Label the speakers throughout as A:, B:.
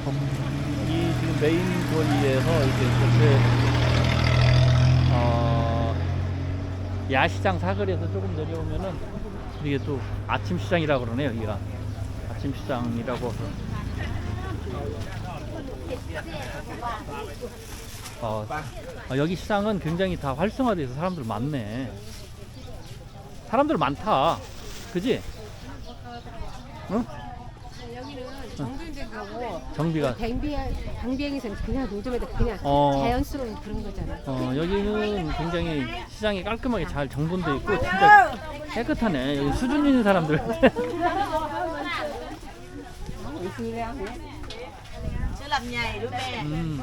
A: 이 지금 메인 거리에서 이제 이렇게 어, 야시장 사거리에서 조금 내려오면은 이게 또 아침 시장이라 고 그러네요 여기가 아침 시장이라고 어, 어, 여기 시장은 굉장히 다 활성화돼서 사람들 많네 사람들 많다 그지? 응?
B: 정글적이고
A: 정비가
B: 방비 방비행에서는 그냥 노점에다 그냥 어. 자연스러운 그런 거잖아.
A: 어, 여기는 굉장히 시장이 깔끔하게 잘 정돈돼 있고 진짜 깨끗하네. 여기 수준 있는 사람들. 음.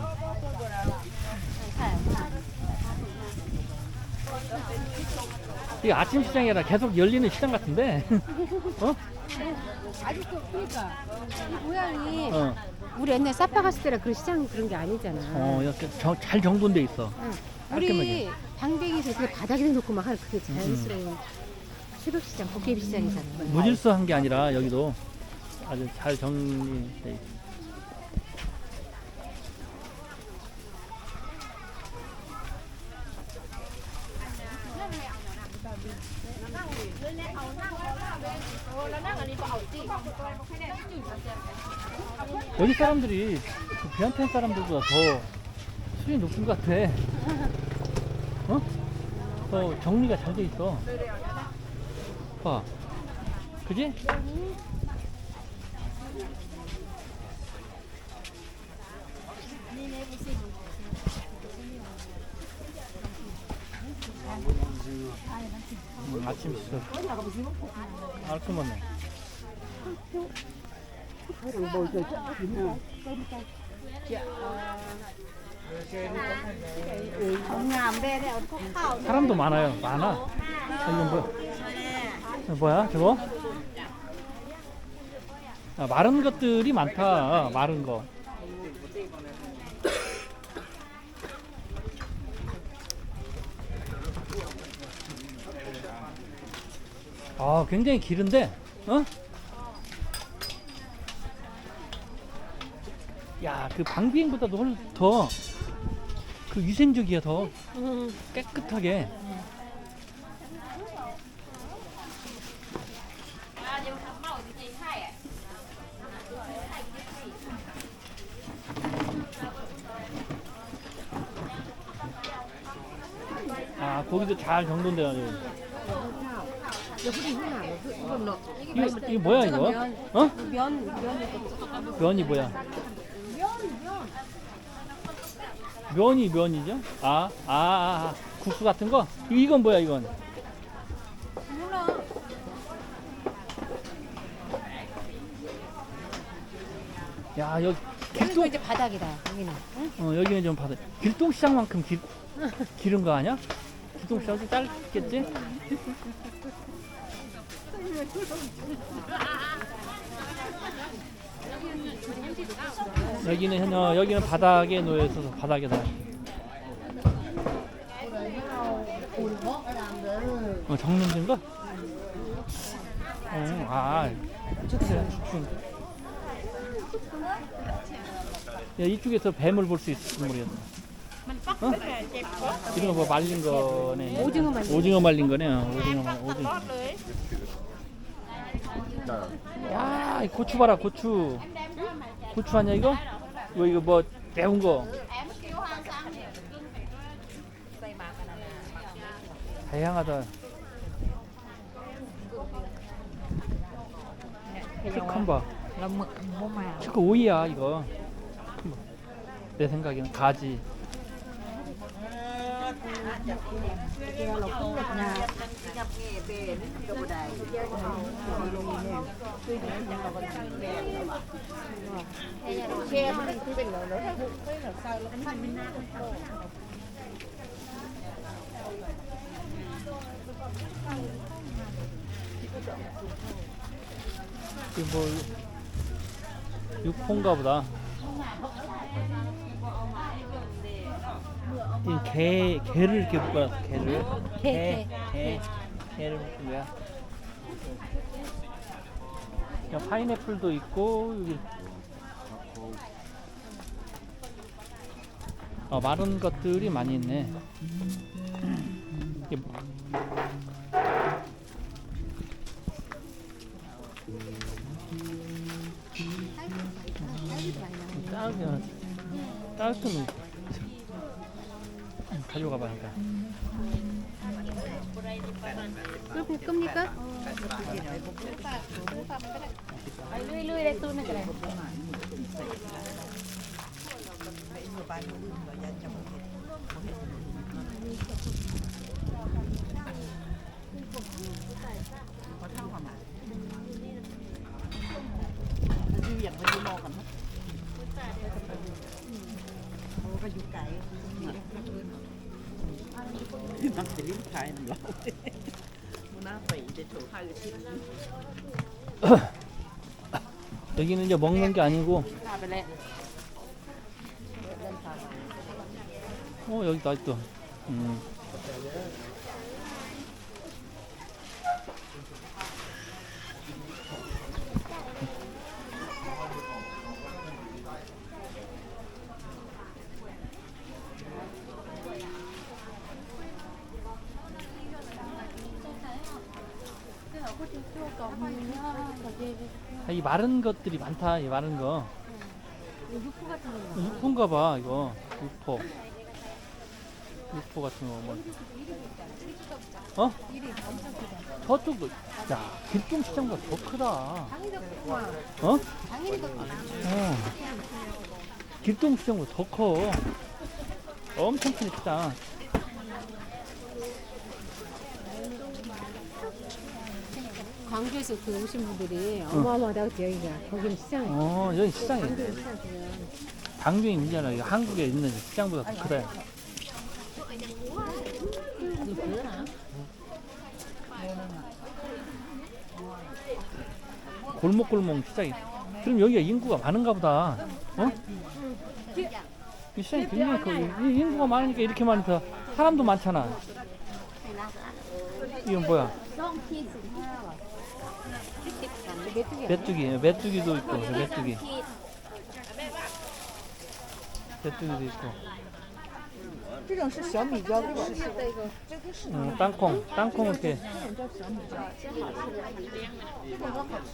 A: 이 아침 시장이라 계속 열리는 시장 같은데. 어?
B: 아직도 그러니까 이 모양이
A: 어.
B: 우리 옛날 사파 갔을 때랑 그런 시장 그런 게 아니잖아. 어,
A: 이렇게 정- 잘 정돈돼 있어.
B: 응. 깔끔하게. 우리 방배기에서 그냥 바닥에 놓고 막 하는 그게 자연스러운 새벽 시장, 도깨비 시장이잖아.
A: 무질서한 게 아니라 여기도 아주 잘 정리돼 있어. 여기 사람들이 그 베안텐 사람들보다 더 수준이 높은 것 같아. 어? 더 정리가 잘 돼 있어. 봐. 그지? 음, 아침 시절 깔끔하네 사람도 많아요. 많아? 이건 뭐, 이거 뭐야 저거? 아, 마른 것들이 많다. 마른 거. 아, 굉장히 길은데, 어? 야, 그 방비행보다도 훨 더, 그 위생적이야, 더
B: 응.
A: 깨끗하게. 아, 고기도 잘
B: 이건 너. 이거, 이거 뭐야, 이거?
A: 어?
B: 면, 면.
A: 면이 뭐야? 면이 면이죠? 아, 아, 아, 아, 국수 같은 거? 이건 뭐야, 이건?
B: 몰라.
A: 야, 여기 길동, 이제
B: 바닥이다. 여기는. 응?
A: 어, 여기는 좀 받아. 길동 시장만큼 길, 기른 거 아니야? 길동 시장 좀 짧겠지? 여기는 어, 여기는 바닥에 놓여 있어서 바닥에 다. 어, 정문진 거? 어, 아, 축제. 야, 이쪽에서 뱀을 볼 수 있을지 모르겠네. 어? 이런 거 뭐 말린 거네. 오징어 말린 거. 오징어 말린 거네. 어, 오징어 말, 오징어. 야, 이 고추 봐라, 고추. 고추 아니야 이거? 이거 이거 뭐 매운 거. 다양하다. Là mực mua màu. 저거 오이야 이거. 내 생각에는 가지. 이거 뭐 육포인가 보다. 이 게, 게를 이렇게 묶어놨어, 게를.
B: 게,
A: 게, 게를 묶은 거야. 야, 파인애플도 있고, 여기 어, 마른 것들이 많이 있네. 이게 뭐-
B: 딸기도 많이
A: 나오네. 딸기는 ขายูกับบ้านกัน
B: รุ๊บปุ๊บก็มีก็
C: ไปเรื่อยๆเลยตู้นึงก็ได้อยู่อย่างไปดูมอก่อนเนาะโอ้ก็อยู่ไกล 끌고 끕니까? lui đây tôi này cái này
A: 여기는 이제 먹는 게 아니고 어 여기 다 있다. 음. 아, 이 마른 것들이 많다. 이 마른 거.
B: 육포 같은 거. 육포인가
A: 봐 이거. 육포. 육포 같은 거 뭐. 어? 저쪽도 야 길동 시장보다 더 크다.
B: 당연히 더 크구만.
A: 어?
B: 크구나.
A: 어. 길동 시장보다 더 커. 엄청 큰시장.
B: 광주에서 그 오신 분들이 어마어마하다고 그래요, 여기가. 거기는 시장이.
A: 어 여기 시장이. 광주
B: 시장 지금.
A: 당중이 문제나 이거 한국에 있는 시장보다 더 크다. 골목골목 시장이. 그럼 여기가 인구가 많은가 보다. 어? 이 시장이 굉장히 커. 이 인구가 많으니까 이렇게 많이 더 사람도 많잖아. 이건 뭐야?
B: 메뚜기
A: 메뚜기 메뚜기도 있고 메뚜기 메뚜기도 있고 음, 땅콩 땅콩 이렇게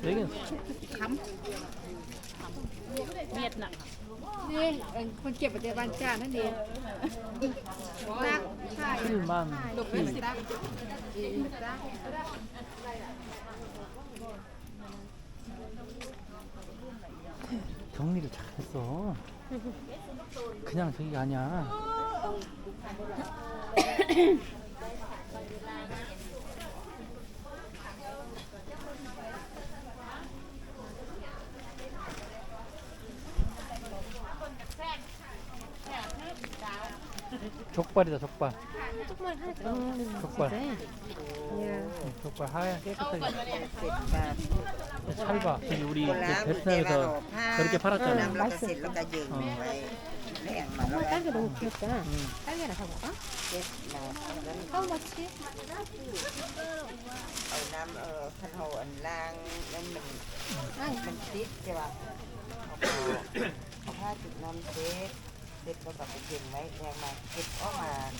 A: 여기 만 정리를 잘했어. 그냥 저기가 아니야. 족발이다 족발
B: 조금만 하자. 족발.
A: 족발 하얀 깨끗하게 찰봐 저기 우리 베트남에서 저렇게 팔았잖아 응.
B: 정말 딸기 너무 귀엽다. 딸기 하나 사볼까? How much? 아,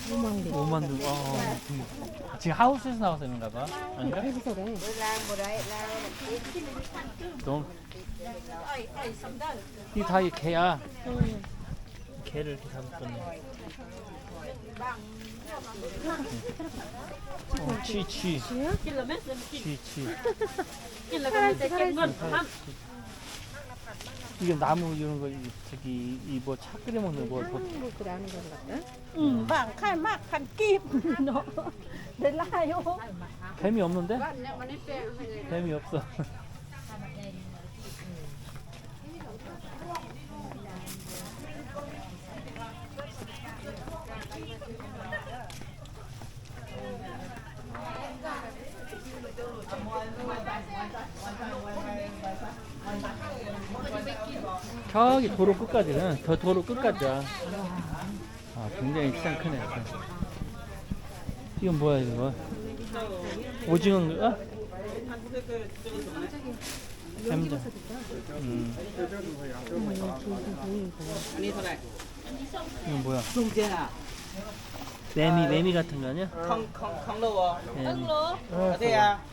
B: 5만 개.
A: 5만 어, 지금 하우스에서 나와서 있는가 봐. 아닌가? 이다 이 개야. 개를 이렇게 잡았더니.
B: 어,
A: 치치. 치치.
B: 살아있지,
A: 이게 나무 이런 거, 이- 저기, 이 뭐 차 끓여 먹는 뭐, 뭐
B: 하는 것들 아는 것 같다.
A: บางค่ายมากพันกีบเนาะได้ไล่โอ้ 뱀이 없는데? 뱀이 없어. 저기 도로 끝까지는 저 도로 끝까지야. 아, 굉장히 시장 크네. 이건 뭐야 이거? 오징어인가?
B: 햄자.
A: 음. 이건 뭐야? 매미 매미 같은 거 아니야? đây à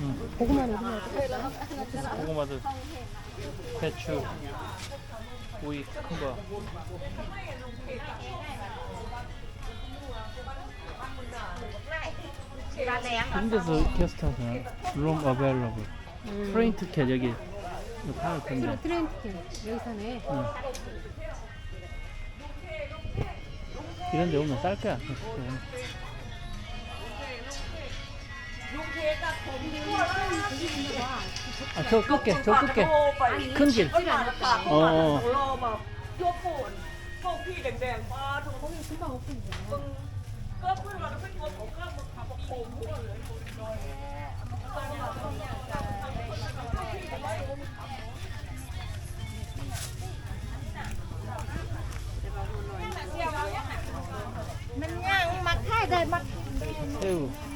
A: 응.
B: 고구마는 그냥
A: 고구마들, 배추, 오이 큰 거. 이런 데서 게스트하잖아. 룸 어베일러블.
B: 트레인
A: 티켓 여기 이거 팔 텐데.
B: 트렌 트렌 여기 사네.
A: 응. 이런 데 오면 쌀 거야.
B: 아, 저 끌게,
A: 저 끌게. 큰 길.
B: 어, 어.
A: ร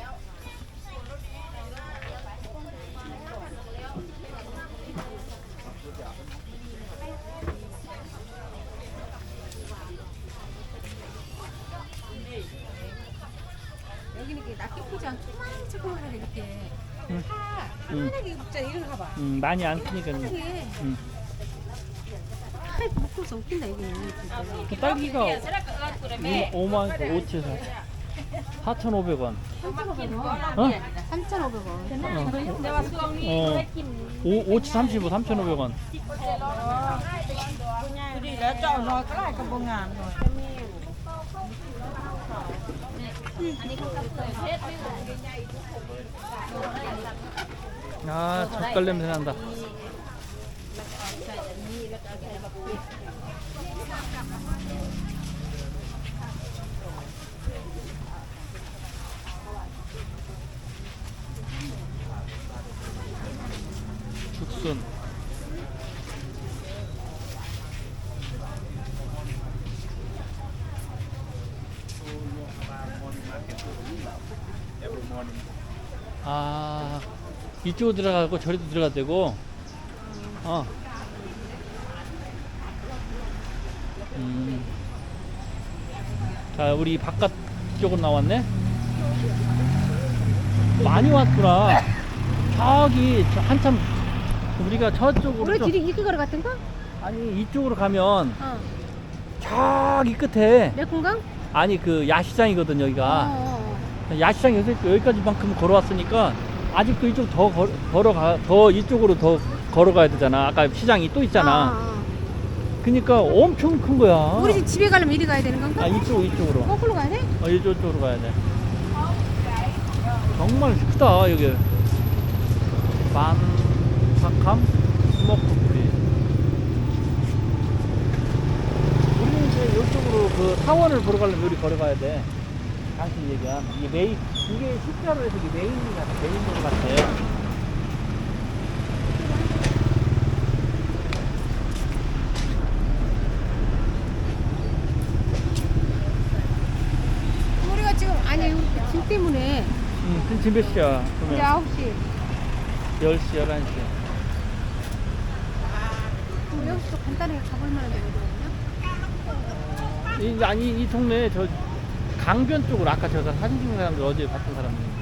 B: 이렇게
A: 응.
B: 응. 편하게 이리 가봐
A: 음, 많이 안 크니까
B: 응. 먹고서 웃긴다 이게
A: 그 딸기가 5만 5천 4,500원.
B: 3,500원
A: 어?
B: 3,500원
A: 어. 5, 5치 35, 3,500원. đi 아, 젓갈 냄새 난다. 죽순. 아, 이쪽으로 들어가고 저리도 들어가도 되고. 어. 음. 자, 우리 바깥 쪽으로 나왔네. 많이 왔구나. 저기 저 한참 우리가 저쪽으로 우리 좀-
B: 길이 이렇게 걸어갔던 거?
A: 아니 이쪽으로 가면
B: 어.
A: 저기 끝에
B: 내콩강?
A: 아니 그 야시장이거든 여기가.
B: 어,
A: 어, 야시장 여기 여기까지만큼 걸어왔으니까 아직도 이쪽 더 걸, 걸어가 더 이쪽으로 더 걸어가야 되잖아. 아까 시장이 또 어. 있잖아. 아,
B: 아,
A: 그러니까 엄청 큰 거야. 아. 우리 집
B: 집에 가려면 이리 가야 되는 건가? 아 이쪽
A: 이쪽으로.
B: 거꾸로 가야 돼?
A: 어 이쪽으로 가야 돼. 정말 크다 여기. 반삭함 스모크풀이. 우리는 이제 이쪽으로 그 사원을 보러 가려면 여기 걸어가야 돼. 당신 얘기야. 이게 메인 이게 실제로 해서 이게 메인 같아. 메인 도로 같아.
B: 우리가 지금 아니 짐 때문에 응,
A: 그 지금 몇 시야? 이제 그러면
B: 9시
A: 10시, 11시.
B: 그럼 여기서 간단하게 가볼 만한 데거든요.
A: 이, 아니 이 동네 저 강변 쪽으로 아까 제가 사진 찍은 사람들 어제 봤던 사람들입니다.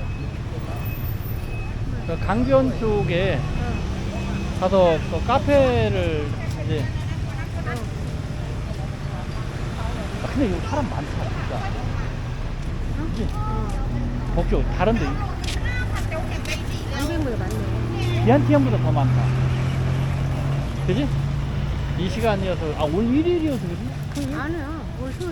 A: 그 강변 쪽에 가서 그 카페를 이제 아, 근데 여기 사람 많다 진짜.
B: 그치?
A: 도쿄 다른데
B: 한국보다 많네.
A: 비안티안보다 더 많다. 그지? 이 시간이어서 아 오늘 일요일이어서 그지?
B: 아니야. 올 토요일.